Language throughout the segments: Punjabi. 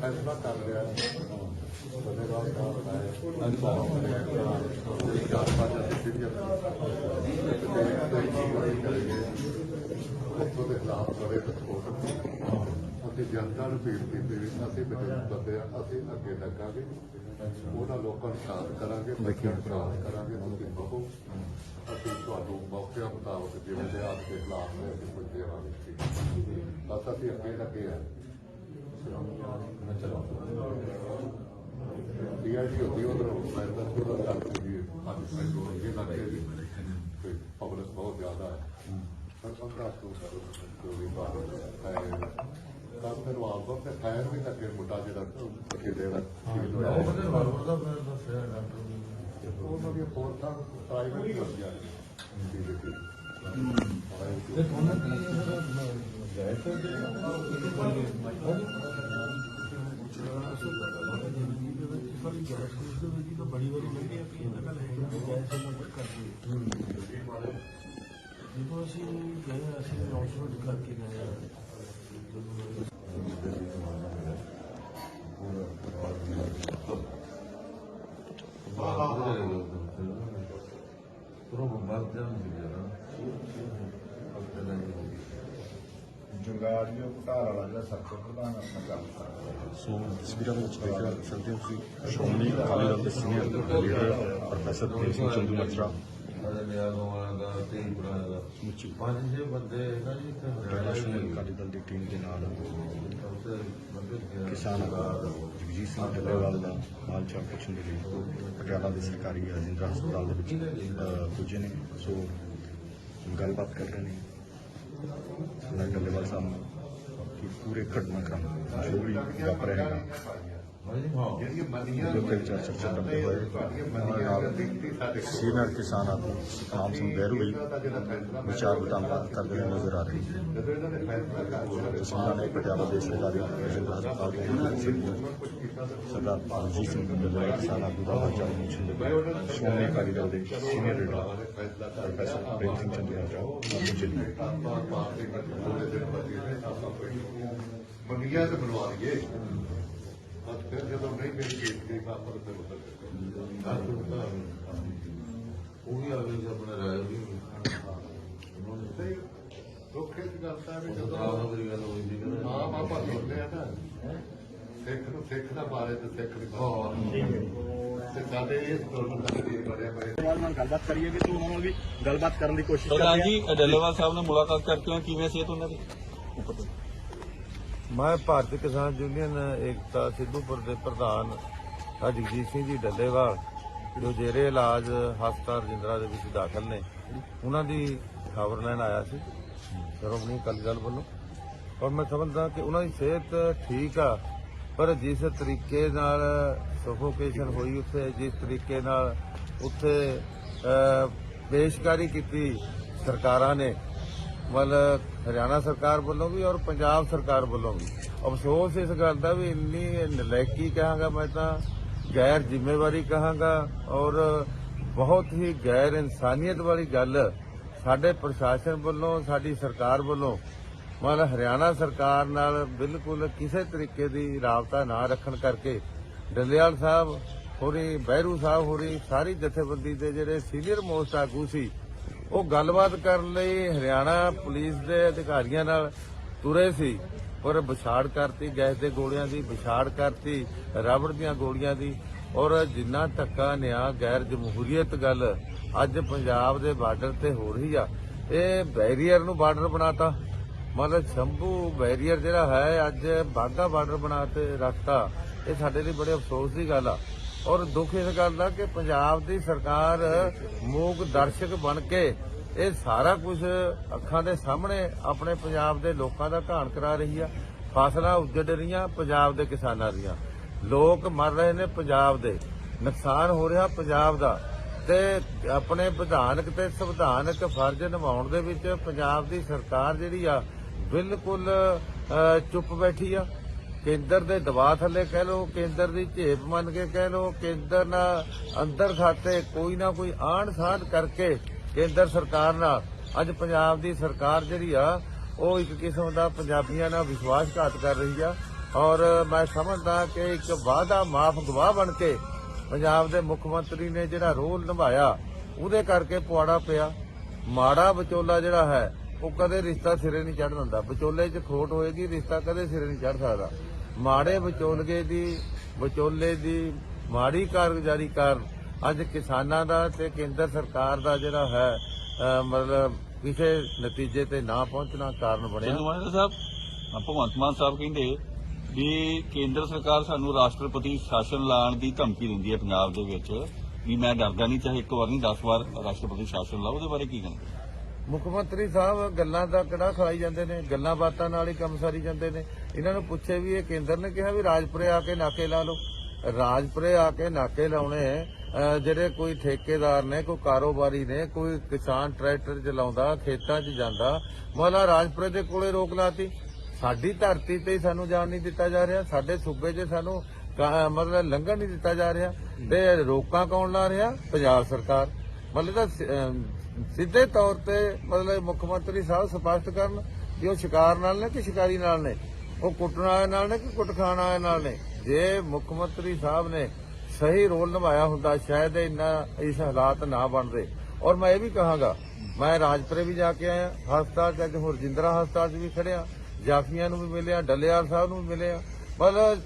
ਫੈਸਲਾ ਕਰ ਲਿਆ ਧੰਨਵਾਦ ਸਾਹਿਬ ਹੈ। ਅੱਜ ਚਾਰ ਪੰਜ ਅਸੀਂ ਸੀਰੀਅਸ ਉੱਥੋਂ ਦੇ ਖਿਲਾਫ ਬੜੇ ਸਪੋਰਟ ਅਸੀਂ ਜਨਤਾ ਨੂੰ ਅਪੀਲ ਕੀਤੀ ਵੀ ਅਸੀਂ ਬੰਦੇ ਆ ਅਸੀਂ ਅੱਗੇ ਲੱਗਾਂਗੇ। ਉਹਨਾਂ ਲੋਕਾਂ ਨੂੰ ਸ਼ਾਂਤ ਕਰਾਂਗੇ ਬੱਚਿਆਂ ਨੂੰ ਸ਼ਾਂਤ ਕਰਾਂਗੇ ਤੁਸੀਂ ਬਹੋ। ਅਸੀਂ ਤੁਹਾਨੂੰ ਮੌਕਿਆਂ ਮੁਤਾਬਕ ਜਿਵੇਂ ਦੇ ਆਪ ਦੇ ਖਿਲਾਫ ਨੇ ਅਸੀਂ ਕੁਝ ਦੇਵਾਂਗੇ ਬਸ ਅਸੀਂ ਅੱਗੇ ਲੱਗੇ ਆ। ਡੀਆਈਡੀ ਹੁੰਦੀ ਉਧਰ ਮੈਂ ਤਾਂ ਉਹਦਾ ਗੱਲ ਕੀਤੀ ਅੱਜ ਅੱਗੇ ਲੱਗੇ ਜੀ ਤੇ ਪਬਲਿਕ ਬਹੁਤ ਜ਼ਿਆਦਾ ਹੈ। ਪਰ ਪੰਦਰਾਂ ਤੋਂ ਕਰੋ ਜੋ ਵੀ ਬਾਤ ਹੈ ਤਾਂ ਫਿਰ ਵਾਪਸ ਤੇ ਫਾਇਰ ਵੀ ਲੱਗੇ ਮੁੰਡਾ ਜਿਹੜਾ ਅੱਗੇ ਦੇਣਾ ਉਹਨਾਂ ਦੀਆਂ ਫੋਰਸਾਂ ਪ੍ਰਾਈਵੇਟ ਲੱਗੀਆਂ ਨੇ। ਬੜੀ ਵਾਰੀ ਮਿਲਦੀ ਹੈ ਕਿ ਇਹਨਾਂ ਨਾਲ ਹੈ ਗੈਸ ਨੰਬਰ ਕਰਕੇ ਜਦੋਂ ਅਸੀਂ ਗਏ ਅਸੀਂ ਅਨਾਉਂਸਮੈਂਟ ਕਰਕੇ ਗਏ ਜੁਗਾੜੀਓ ਘਟਾਰ ਵਾਲਾ ਜਿਹੜਾ ਸਰਕਲ ਪ੍ਰਧਾਨ ਆਪਣਾ ਕੰਮ ਕਰਦਾ ਸੋ ਤਸਵੀਰਾਂ ਦੇ ਵਿੱਚ ਦੇਖ ਸਕਦੇ ਹੋ ਤੁਸੀਂ ਸ਼੍ਰੋਮਣੀ ਅਕਾਲੀ ਦਲ ਦੇ senior leader professor Prem Singh Chandumajra ਸਮੁੱਚੀ ਪੰਜ ਛੇ ਬੰਦੇ ਇਹਨਾਂ ਜੀ ਇੰਟਰਨੈਸ਼ਨਲ ਅਕਾਲੀ ਦਲ ਦੀ ਟੀਮ ਦੇ ਨਾਲ ਕਿਸਾਨ ਜਗਜੀਤ ਸਿੰਘ ਡੱਲੇਵਾਲ ਦਾ ਹਾਲ ਚਾਲ ਪੁੱਛਣ ਦੇ ਲਈ ਪਟਿਆਲਾ ਦੇ ਸਰਕਾਰੀ ਰਜਿੰਦਰਾ ਹਸਪਤਾਲ ਦੇ ਵਿੱਚ ਪੁੱਜੇ ਨੇ ਸੋ ਗੱਲਬਾਤ ਕਰ ਰਹੇ ਨੇ ਸਰਦਾਰ ਢੱਲੇਵਾਲ ਸਾਹਿਬ ਕਿ ਪੂਰੇ ਘਟਨਾਕ੍ਰਮ ਜੋ ਵੀ ਵਾਪਰ ਹੈਗਾ। ਜਿਹੜੀਆਂ ਮੰਨੀਆਂ ਜੋ ਕਿ ਵਿਚਾਰ ਚਰਚਾ ਕਰਦੇ ਹੋਏ ਉਹਨਾਂ ਨਾਲ ਸੀਨੀਅਰ ਕਿਸਾਨ ਆਗੂ ਸਤਨਾਮ ਸਿੰਘ ਬਹਿਰੂ ਵੀ ਦਾ ਜਿਹੜਾ ਫੈਸਲਾ ਵਿਚਾਰ ਵਟਾਂਦਰਾ ਕਰਦੇ ਹੋਏ ਨਜ਼ਰ ਆ ਰਹੇ ਨੇ ਜਦੋਂ ਇਹਨਾਂ ਨੇ ਫੈਸਲਾ ਕਰ ਲਿਆ ਤਸਵੀਰਾਂ ਨੇ ਪਟਿਆਲਾ ਦੇ ਸਰਕਾਰੀ ਰਜਿੰਦਰਾ ਹਸਪਤਾਲ ਦੇ ਵਿੱਚ ਸਰਦਾਰ ਅਜੀਤ ਸਿੰਘ ਢੱਲੇਵਾਲ ਕਿਸਾਨ ਆਗੂ ਬਸ ਫਿਰ ਜਦੋਂ ਨਹੀਂ ਮੇਰੀ ਕੇਸ ਦੀ ਆਪਾਂ ਨੂੰ ਫਿਰ ਉਧਰ ਉਹ ਵੀ ਆ ਗਏ ਸੀ ਆਪਣਾ ਰਾਏ ਵੀ ਤੇ ਦੁੱਖੇ ਦੀ ਗੱਲ ਤਾਂ ਵੀ ਆਹ ਜਦੋਂ ਮੇਰੀ ਗੱਲ ਹੋਈ ਸੀ ਕਹਿੰਦਾ ਆਪ ਆਪਾਂ ਸੁਣਦੇ ਆ ਨਾ। ਸਿੱਖ ਨੂੰ ਸਿੱਖ ਦਾ ਮਾਰੇ ਤੇ ਸਿੱਖ ਨਹੀਂ ਮਾਰੇ ਤੇ ਸਾਡੇ ਇਸ ਦੁਰਮਨ ਦਾ ਵੀ ਬੜਿਆ ਬੜੇ ਸਵਾਲ ਨਾਲ ਗੱਲਬਾਤ ਕਰੀਏ ਕਿ ਤੂੰ ਉਹਨਾਂ ਨਾਲ ਵੀ ਗੱਲਬਾਤ ਕਰਨ ਦੀ ਕੋਸ਼ਿਸ਼ ਪ੍ਰਧਾਨ ਜੀ ਡੱਲੇਵਾਲ ਸਾਹਿਬ ਨਾਲ ਮੁਲਾਕਾਤ ਕਰਕੇ ਕਿਵੇਂ ਸਿਹਤ ਉਹਨਾਂ ਦੀ? ਮੈਂ ਭਾਰਤੀ ਕਿਸਾਨ ਯੂਨੀਅਨ ਏਕਤਾ ਸਿੱਧੂਪੁਰ ਦੇ ਪ੍ਰਧਾਨ ਆ ਜਗਜੀਤ ਸਿੰਘ ਜੀ ਡੱਲੇਵਾਲ, ਜੋ ਜੇਰੇ ਇਲਾਜ ਹਸਪਤਾਲ ਰਜਿੰਦਰਾ ਦੇ ਵਿੱਚ ਦਾਖਲ ਨੇ। ਉਹਨਾਂ ਦੀ ਖਬਰ ਲੈਣ ਆਇਆ ਸੀ। ਸ਼੍ਰੋਮਣੀ ਅਕਾਲੀ ਦਲ ਵੱਲੋਂ। ਔਰ ਮੈਂ ਸਮਝਦਾ ਕਿ ਉਹਨਾਂ ਦੀ ਸਿਹਤ ਠੀਕ ਆ, ਪਰ ਜਿਸ ਤਰੀਕੇ ਨਾਲ ਸਫੋਕੇਸ਼ਨ ਹੋਈ ਉੱਥੇ, ਜਿਸ ਤਰੀਕੇ ਨਾਲ ਉੱਥੇ ਪੇਸ਼ਕਾਰੀ ਕੀਤੀ ਸਰਕਾਰਾਂ ਨੇ ਮਤਲਬ ਹਰਿਆਣਾ ਸਰਕਾਰ ਵੱਲੋਂ ਵੀ ਔਰ ਪੰਜਾਬ ਸਰਕਾਰ ਵੱਲੋਂ ਵੀ। ਅਫਸੋਸ ਇਸ ਗੱਲ ਦਾ ਵੀ ਇੰਨੀ ਨਲਾਇਕੀ ਕਹਾਂਗਾ ਮੈਂ ਤਾਂ, ਗੈਰ ਜ਼ਿੰਮੇਵਾਰੀ ਕਹਾਂਗਾ ਔਰ ਬਹੁਤ ਹੀ ਗੈਰ ਇਨਸਾਨੀਅਤ ਵਾਲੀ ਗੱਲ ਸਾਡੇ ਪ੍ਰਸ਼ਾਸਨ ਵੱਲੋਂ, ਸਾਡੀ ਸਰਕਾਰ ਵੱਲੋਂ ਮਤਲਬ ਹਰਿਆਣਾ ਸਰਕਾਰ ਨਾਲ ਬਿਲਕੁਲ ਕਿਸੇ ਤਰੀਕੇ ਦੀ ਰਾਬਤਾ ਨਾ ਰੱਖਣ ਕਰਕੇ ਡੱਲੇਵਾਲ ਸਾਹਿਬ ਹੋਰੀ, ਬਹਿਰੂ ਸਾਹਿਬ ਹੋਰੀ ਸਾਰੀ ਜਥੇਬੰਦੀ ਦੇ ਜਿਹੜੇ ਸੀਨੀਅਰ ਮੋਸਟ ਆਗੂ ਸੀ ਉਹ ਗੱਲਬਾਤ ਕਰਨ ਲਈ ਹਰਿਆਣਾ ਪੁਲਿਸ ਦੇ ਅਧਿਕਾਰੀਆਂ ਨਾਲ ਤੁਰੇ ਸੀ ਪਰ ਵਿਛਾੜ ਕਰਤੀ, ਗੈਸ ਦੇ ਗੋਲੀਆਂ ਦੀ ਵਿਛਾੜ ਕਰਤੀ, ਰਬੜ ਦੀਆਂ ਗੋਲੀਆਂ ਦੀ, ਔਰ ਜਿੰਨਾ ਧੱਕਾ ਨਿਆ, ਗੈਰ ਜਮਹੂਰੀਅਤ ਗੱਲ ਅੱਜ ਪੰਜਾਬ ਦੇ ਬਾਰਡਰ ਤੇ ਹੋ ਰਹੀ ਆ। ਇਹ ਬੈਰੀਅਰ ਨੂੰ ਬਾਰਡਰ ਬਣਾਤਾ। ਮਤਲਬ ਸ਼ੰਭੂ ਬੈਰੀਅਰ ਜਿਹੜਾ ਹੈ, ਅੱਜ ਬਾਗਾ ਬਾਰਡਰ ਬਣਾ ਤੇ ਰੱਖਤਾ। ਇਹ ਸਾਡੇ ਲਈ ਬੜੇ ਅਫਸੋਸ ਦੀ ਗੱਲ ਆ। ਔਰ ਦੁੱਖ ਇਸ ਗੱਲ ਦਾ ਕਿ ਪੰਜਾਬ ਦੀ ਸਰਕਾਰ ਮੂਕ ਦਰਸ਼ਕ ਬਣ ਕੇ ਇਹ ਸਾਰਾ ਕੁਝ ਅੱਖਾਂ ਦੇ ਸਾਹਮਣੇ ਆਪਣੇ ਪੰਜਾਬ ਦੇ ਲੋਕਾਂ ਦਾ ਘਾਣ ਕਰਾ ਰਹੀ ਆ। ਫਸਲਾਂ ਉੱਜੜ ਰਹੀਆਂ ਪੰਜਾਬ ਦੇ ਕਿਸਾਨਾਂ ਦੀਆਂ। ਲੋਕ ਮਰ ਰਹੇ ਨੇ ਪੰਜਾਬ ਦੇ। ਨੁਕਸਾਨ ਹੋ ਰਿਹਾ ਪੰਜਾਬ ਦਾ। ਤੇ ਆਪਣੇ ਵਿਧਾਨਕ ਤੇ ਸੰਵਿਧਾਨਕ ਫਰਜ਼ ਨਿਭਾਉਣ ਦੇ ਵਿੱਚ ਪੰਜਾਬ ਦੀ ਸਰਕਾਰ ਜਿਹੜੀ ਆ ਬਿਲਕੁਲ ਚੁੱਪ ਬੈਠੀ ਆ। ਕੇਂਦਰ ਦੇ ਦਬਾਅ ਥੱਲੇ ਕਹਿ ਲੋ ਕੇਂਦਰ ਦੀ ਝੇਪ ਮੰਨ ਕੇ ਕਹਿ ਲੋ ਕੇਂਦਰ ਨਾਲ ਅੰਦਰ ਖਾਤੇ ਕੋਈ ਨਾ ਕੋਈ ਆਣ ਸਾਧ ਕਰਕੇ ਕੇਂਦਰ ਸਰਕਾਰ ਨਾਲ। ਅੱਜ ਪੰਜਾਬ ਦੀ ਸਰਕਾਰ ਜਿਹੜੀ ਆ, ਉਹ ਇੱਕ ਕਿਸਮ ਦਾ ਪੰਜਾਬੀਆਂ ਨਾਲ ਵਿਸ਼ਵਾਸਘਾਤ ਕਰ ਰਹੀ ਆ। ਔਰ ਮੈਂ ਸਮਝਦਾ ਕਿ ਇੱਕ ਵਾਅਦਾ ਮਾਫ ਗਵਾਹ ਬਣ ਕੇ ਪੰਜਾਬ ਦੇ ਮੁੱਖ ਮੰਤਰੀ ਨੇ ਜਿਹੜਾ ਰੋਲ ਨਿਭਾਇਆ, ਉਹਦੇ ਕਰਕੇ ਪੁਆੜਾ ਪਿਆ। ਮਾੜਾ ਵਿਚੋਲਾ ਜਿਹੜਾ ਹੈ, ਉਹ ਕਦੇ ਰਿਸ਼ਤਾ ਸਿਰੇ ਨਹੀਂ ਚੜ੍ਹ ਦਿੰਦਾ। ਵਿਚੋਲੇ 'ਚ ਖੋਟ ਹੋਏਗੀ, ਰਿਸ਼ਤਾ ਕਦੇ ਸਿਰੇ ਨਹੀਂ ਚੜ੍ਹ ਸਕਦਾ। ਮਾੜੇ ਵਿਚੋਲਗੇ ਦੀ, ਵਿਚੋਲੇ ਦੀ ਮਾੜੀ ਕਾਰਗੁਜ਼ਾਰੀ ਕਾਰਨ ਅੱਜ ਕਿਸਾਨਾਂ ਦਾ ਤੇ ਕੇਂਦਰ ਸਰਕਾਰ ਦਾ ਜਿਹੜਾ ਹੈ ਮਤਲਬ ਕਿਸੇ ਨਤੀਜੇ ਤੇ ਨਾ ਪਹੁੰਚਣਾ ਕਾਰਨ ਬਣਿਆ। ਚੰਦੂ ਸਾਹਿਬ ਭਗਵੰਤ ਮਾਨ ਸਾਹਿਬ ਕਹਿੰਦੇ ਵੀ ਕੇਂਦਰ ਸਰਕਾਰ ਸਾਨੂੰ ਰਾਸ਼ਟਰਪਤੀ ਸ਼ਾਸਨ ਲਾਉਣ ਦੀ ਧਮਕੀ ਦਿੰਦੀ ਹੈ ਪੰਜਾਬ ਦੇ ਵਿੱਚ ਵੀ ਮੈਂ ਡਰਦਾ ਨਹੀਂ, ਚਾਹੇ ਇੱਕ ਵਾਰ ਨਹੀਂ 10 ਵਾਰ ਰਾਸ਼ਟਰਪਤੀ ਸ਼ਾਸਨ ਲਾਓ, ਉਹਦੇ ਬਾਰੇ ਕੀ ਕਹਿੰਦੇ? ਮੁੱਖ ਮੰਤਰੀ ਸਾਹਿਬ ਗੱਲਾਂ ਦਾ ਕਿਹੜਾ ਖਾਈ ਜਾਂਦੇ ਨੇ, ਗੱਲਾਂ ਬਾਤਾਂ ਨਾਲ ਹੀ ਕੰਮ ਸਾਰੀ ਜਾਂਦੇ ਨੇ। ਇਹਨਾਂ ਨੂੰ ਪੁੱਛੇ ਵੀ ਇਹ ਕੇਂਦਰ ਨੇ ਕਿਹਾ ਵੀ ਰਾਜਪੁਰੇ ਆ ਕੇ ਨਾਕੇ ਲਾ ਲਓ। ਰਾਜਪੁਰੇ ਆ ਕੇ ਨਾਕੇ ਲਾਉਣੇ ਜਿਹੜੇ ਕੋਈ ਠੇਕੇਦਾਰ ਨੇ, ਕੋਈ ਕਾਰੋਬਾਰੀ ਨੇ, ਕੋਈ ਕਿਸਾਨ ਟਰੈਕਟਰ ਚਲਾਉਂਦਾ, ਖੇਤਾਂ 'ਚ ਜਾਂਦਾ, ਮੌਲਾ ਰਾਜਪੁਰੇ ਦੇ ਕੋਲੇ ਰੋਕ ਲਾਤੀ। ਸਾਡੀ ਧਰਤੀ ਤੇ ਸਾਨੂੰ ਜਾਣ ਨਹੀਂ ਦਿੱਤਾ ਜਾ ਰਿਹਾ, ਸਾਡੇ ਸੂਬੇ 'ਚ ਸਾਨੂੰ ਮਤਲਬ ਲੰਘਣ ਨਹੀਂ ਦਿੱਤਾ ਜਾ ਰਿਹਾ। ਤੇ ਰੋਕਾਂ ਕੌਣ ਲਾ ਰਿਹਾ? ਪੰਜਾਬ ਸਰਕਾਰ। ਮਤਲਬ ਤਾਂ ਸਿੱਧੇ ਤੌਰ ਤੇ ਮਤਲਬ ਮੁੱਖ ਮੰਤਰੀ ਸਾਹਿਬ ਸਪਸ਼ਟ ਕਰਨ ਕਿ ਉਹ ਸ਼ਿਕਾਰ ਨਾਲ ਨੇ ਕਿ ਸ਼ਿਕਾਰੀ ਨਾਲ ਨੇ? ਉਹ ਕੁੱਟਣ ਵਾਲੇ ਨਾਲ ਨੇ ਕਿ ਕੁੱਟ ਖਾਣ ਵਾਲੇ ਨਾਲ ਨੇ? ਜੇ ਮੁੱਖ ਮੰਤਰੀ ਸਾਹਿਬ ਨੇ ਸਹੀ ਰੋਲ ਨਿਭਾਇਆ ਹੁੰਦਾ, ਸ਼ਾਇਦ ਇੰਨਾ ਇਸ ਹਾਲਾਤ ਨਾ ਬਣਦੇ ਔਰ ਮੈਂ ਇਹ ਵੀ ਕਹਾਂਗਾ, ਮੈਂ ਰਾਜਪੁਰੇ ਵੀ ਜਾ ਕੇ ਆਇਆ, ਹਸਪਤਾਲ ਚ ਅੱਜ ਹੋਰ ਜਿੰਦਰਾ ਹਸਪਤਾਲ 'ਚ ਵੀ ਖੜਿਆ, ਜਾਫੀਆਂ ਨੂੰ ਵੀ ਮਿਲਿਆ ਡੱਲੇਆਲ ਸਾਹਿਬ ਨੂੰ ਵੀ ਮਿਲਿਆ। ਮਤਲਬ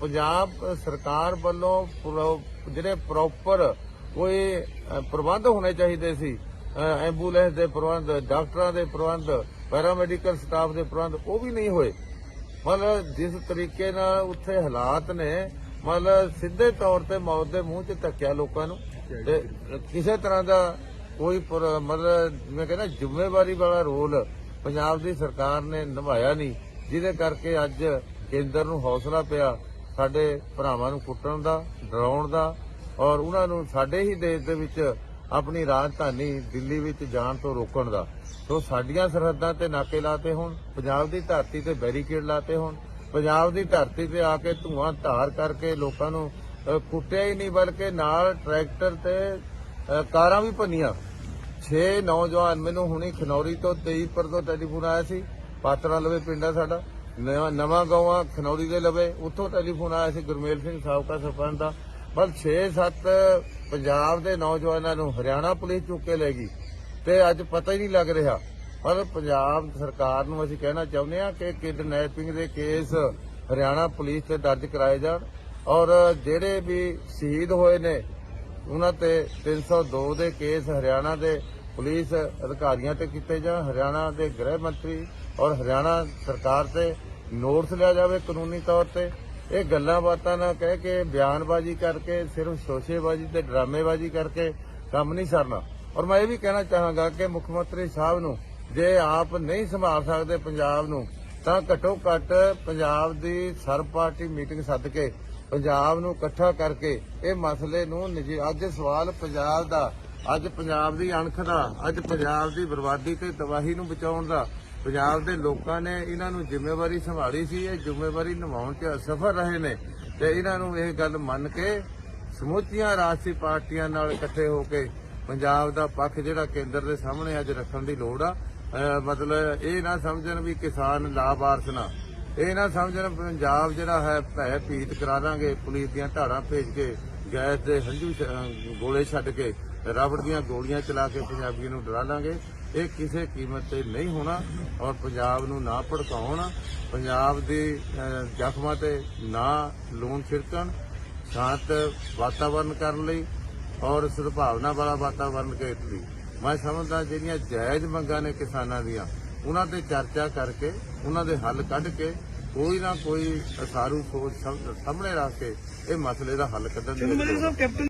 ਪੰਜਾਬ ਸਰਕਾਰ ਵੱਲੋਂ ਪ੍ਰੋ- ਜਿਹੜੇ ਪ੍ਰੋਪਰ ਕੋਈ ਪ੍ਰਬੰਧ ਹੋਣੇ ਚਾਹੀਦੇ ਸੀ। ਅ, ਐਂਬੂਲੈਂਸ ਦੇ ਪ੍ਰਬੰਧ ਡਾਕਟਰਾਂ ਦੇ ਪ੍ਰਬੰਧ ਪੈਰਾਮੈਡੀਕਲ ਸਟਾਫ ਦੇ ਪ੍ਰਬੰਧ ਉਹ ਵੀ ਨਹੀਂ ਹੋਏ। ਮਤਲਬ ਜਿਸ ਤਰੀਕੇ ਨਾਲ ਉੱਥੇ ਹਾਲਾਤ ਨੇ ਮਤਲਬ ਸਿੱਧੇ ਤੌਰ ਤੇ ਮੌਤ ਦੇ ਮੂੰਹ 'ਚ ਧੱਕਿਆ ਲੋਕਾਂ ਨੂੰ। ਤੇ ਕਿਸੇ ਤਰ੍ਹਾਂ ਦਾ ਕੋਈ ਮਤਲਬ ਮੈਂ ਕਹਿੰਦਾ ਜ਼ਿੰਮੇਵਾਰੀ ਵਾਲਾ ਰੋਲ ਪੰਜਾਬ ਦੀ ਸਰਕਾਰ ਨੇ ਨਿਭਾਇਆ ਨਹੀਂ। ਜਿਹਦੇ ਕਰਕੇ ਅੱਜ ਕੇਂਦਰ ਨੂੰ ਹੌਸਲਾ ਪਿਆ ਸਾਡੇ ਭਰਾਵਾਂ ਨੂੰ ਕੁੱਟਣ ਦਾ ਡਰਾਉਣ ਦਾ ਔਰ ਉਹਨਾਂ ਨੂੰ ਸਾਡੇ ਹੀ ਦੇਸ਼ ਦੇ ਵਿੱਚ ਆਪਣੀ ਰਾਜਧਾਨੀ ਦਿੱਲੀ ਵਿੱਚ ਜਾਣ ਤੋਂ ਰੋਕਣ ਦਾ। ਸੋ ਸਾਡੀਆਂ ਸਰਹੱਦਾਂ ਤੇ ਨਾਕੇ ਲਾਤੇ ਹੋਣ, ਪੰਜਾਬ ਦੀ ਧਰਤੀ ਤੇ ਬੈਰੀਕੇਡ ਲਾਤੇ ਹੋਣ, ਪੰਜਾਬ ਦੀ ਧਰਤੀ ਤੇ ਆ ਕੇ ਧੂਆਂ ਧਾਰ ਕਰਕੇ ਲੋਕਾਂ ਨੂੰ ਕੁੱਟਿਆ ਹੀ ਨਹੀਂ ਬਲਕਿ ਨਾਲ ਟਰੈਕਟਰ ਤੇ ਕਾਰਾਂ ਵੀ ਭੰਨੀਆਂ। 6 ਨੌਜਵਾਨ ਮੈਨੂੰ ਹੁਣੀ ਖਨੌਰੀ ਤੋਂ 23 ਤੋਂ ਟੈਲੀਫੋਨ ਆਇਆ ਸੀ। ਪਾਤਰਾ ਲਵੇ ਪਿੰਡ ਆ ਸਾਡਾ। ਨਵਾਂ- ਨਵਾਂ ਗਾਵਾਂ ਖਨੌਰੀ ਦੇ ਲਵੇ। ਉੱਥੋਂ ਟੈਲੀਫੋਨ ਆਇਆ ਸੀ ਗੁਰਮੇਲ ਸਿੰਘ ਸਾਬਕਾ ਸਰਪੰਚ ਦਾ। ਪਰ 6-7 ਪੰਜਾਬ ਦੇ ਨੌਜਵਾਨਾਂ ਨੂੰ ਹਰਿਆਣਾ ਪੁਲਿਸ ਚੁੱਕ ਕੇ ਲੈ ਗਈ ਤੇ ਅੱਜ ਪਤਾ ਹੀ ਨਹੀਂ ਲੱਗ ਰਿਹਾ। ਪਰ ਪੰਜਾਬ ਸਰਕਾਰ ਨੂੰ ਅਸੀਂ ਕਹਿਣਾ ਚਾਹੁੰਦੇ ਹਾਂ ਕਿ ਕਿਡਨੈਪਿੰਗ ਦੇ ਕੇਸ ਹਰਿਆਣਾ ਪੁਲਿਸ ਤੇ ਦਰਜ ਕਰਾਏ ਜਾਣ ਔਰ ਜਿਹੜੇ ਵੀ ਸ਼ਹੀਦ ਹੋਏ ਨੇ, ਉਹਨਾਂ ਤੇ 302 ਦੇ ਕੇਸ ਹਰਿਆਣਾ ਦੇ ਪੁਲਿਸ ਅਧਿਕਾਰੀਆਂ ਤੇ ਕੀਤੇ ਜਾਣ, ਹਰਿਆਣਾ ਦੇ ਗ੍ਰਹਿ ਮੰਤਰੀ ਔਰ ਹਰਿਆਣਾ ਸਰਕਾਰ ਤੇ ਨੋਟਿਸ ਲਿਆ ਜਾਵੇ ਕਾਨੂੰਨੀ ਤੌਰ ਤੇ। ਇਹ ਗੱਲਾਂ ਬਾਤਾਂ ਨਾ ਕਹਿ ਕੇ, ਬਿਆਨਬਾਜ਼ੀ ਕਰਕੇ, ਸਿਰਫ ਸ਼ੋਸ਼ੇਬਾਜ਼ੀ ਤੇ ਡਰਾਮੇਬਾਜ਼ੀ ਕਰਕੇ ਕੰਮ ਨਹੀਂ ਸਰਨਾ। ਔਰ ਮੈਂ ਇਹ ਵੀ ਕਹਿਣਾ ਚਾਹਾਂਗਾ ਕਿ ਮੁੱਖ ਮੰਤਰੀ ਸਾਹਿਬ ਨੂੰ ਜੇ ਆਪ ਨਹੀਂ ਸੰਭਾਲ ਸਕਦੇ ਪੰਜਾਬ ਨੂੰ, ਤਾਂ ਘੱਟੋ ਘੱਟ ਪੰਜਾਬ ਦੀ ਸਰਬ ਪਾਰਟੀ ਮੀਟਿੰਗ ਸੱਦ ਕੇ ਪੰਜਾਬ ਨੂੰ ਇਕੱਠਾ ਕਰਕੇ ਇਹ ਮਸਲੇ ਨੂੰ ਅੱਜ ਸਵਾਲ ਪੰਜਾਬ ਦਾ, ਅੱਜ ਪੰਜਾਬ ਦੀ ਅਣਖ ਦਾ, ਅੱਜ ਪੰਜਾਬ ਦੀ ਬਰਬਾਦੀ ਤੇ ਤਬਾਹੀ ਨੂੰ ਬਚਾਉਣ ਦਾ ਪੰਜਾਬ ਦੇ ਲੋਕਾਂ ਨੇ ਇਹਨਾਂ ਨੂੰ ਜ਼ਿੰਮੇਵਾਰੀ ਸੰਭਾਲੀ ਸੀ, ਇਹ ਜ਼ਿੰਮੇਵਾਰੀ ਨਿਭਾਉਣ 'ਚ ਅਸਫਲ ਰਹੇ ਨੇ ਤੇ ਇਹਨਾਂ ਨੂੰ ਇਹ ਗੱਲ ਮੰਨ ਕੇ ਸਮੁੱਚੀਆਂ ਰਾਜਸੀ ਪਾਰਟੀਆਂ ਨਾਲ ਇਕੱਠੇ ਹੋ ਕੇ ਪੰਜਾਬ ਦਾ ਪੱਖ ਜਿਹੜਾ ਕੇਂਦਰ ਦੇ ਸਾਹਮਣੇ ਅੱਜ ਰੱਖਣ ਦੀ ਲੋੜ ਆ। ਮਤਲਬ ਇਹ ਨਾ ਸਮਝਣ ਵੀ ਕਿਸਾਨ ਲਾਭਾਰਥ ਨਾ, ਇਹ ਨਾ ਸਮਝਣ ਪੰਜਾਬ ਜਿਹੜਾ ਹੈ ਭੈ ਭੀਤ ਕਰਾ ਦਾਂਗੇ, ਪੁਲਿਸ ਦੀਆਂ ਢਾੜਾਂ ਭੇਜ ਕੇ ਗੈਸ ਦੇ ਹੰਝੂ ਗੋਲੇ ਛੱਡ ਕੇ ਰਬੜ ਦੀਆਂ ਗੋਲੀਆਂ ਚਲਾ ਕੇ ਪੰਜਾਬੀ ਨੂੰ ਡਰਾ ਲਾਂਗੇ ਇਹ ਕਿਸੇ ਕੀਮਤ ਤੇ ਨਹੀਂ ਹੋਣਾ ਔਰ ਪੰਜਾਬ ਨੂੰ ਨਾ ਭੜਕਾਉਣ ਪੰਜਾਬ ਦੇ ਜ਼ਖਮਾਂ ਤੇ ਨਾ ਲੂਣ ਛਿੜਕਣ ਸ਼ਾਂਤ ਵਾਤਾਵਰਨ ਕਰਨ ਲਈ ਔਰ ਸਦਭਾਵਨਾ ਵਾਲਾ ਵਾਤਾਵਰਨ ਕੇ ਲਈ ਮੈਂ ਸਮਝਦਾ ਜਿਹੜੀਆਂ ਜਾਇਜ਼ ਮੰਗਾਂ ਨੇ ਕਿਸਾਨਾਂ ਦੀਆਂ ਉਹਨਾਂ ਤੇ ਚਰਚਾ ਕਰਕੇ ਉਹਨਾਂ ਦੇ ਹੱਲ ਕੱਢ ਕੇ ਕੋਈ ਨਾ ਕੋਈ ਅਸਾਰੂ ਸੋਚ ਸਾਹਮਣੇ ਰੱਖ ਕੇ ਇਹ ਮਸਲੇ ਦਾ ਹੱਲ ਕੱਢਣ ਦੀ।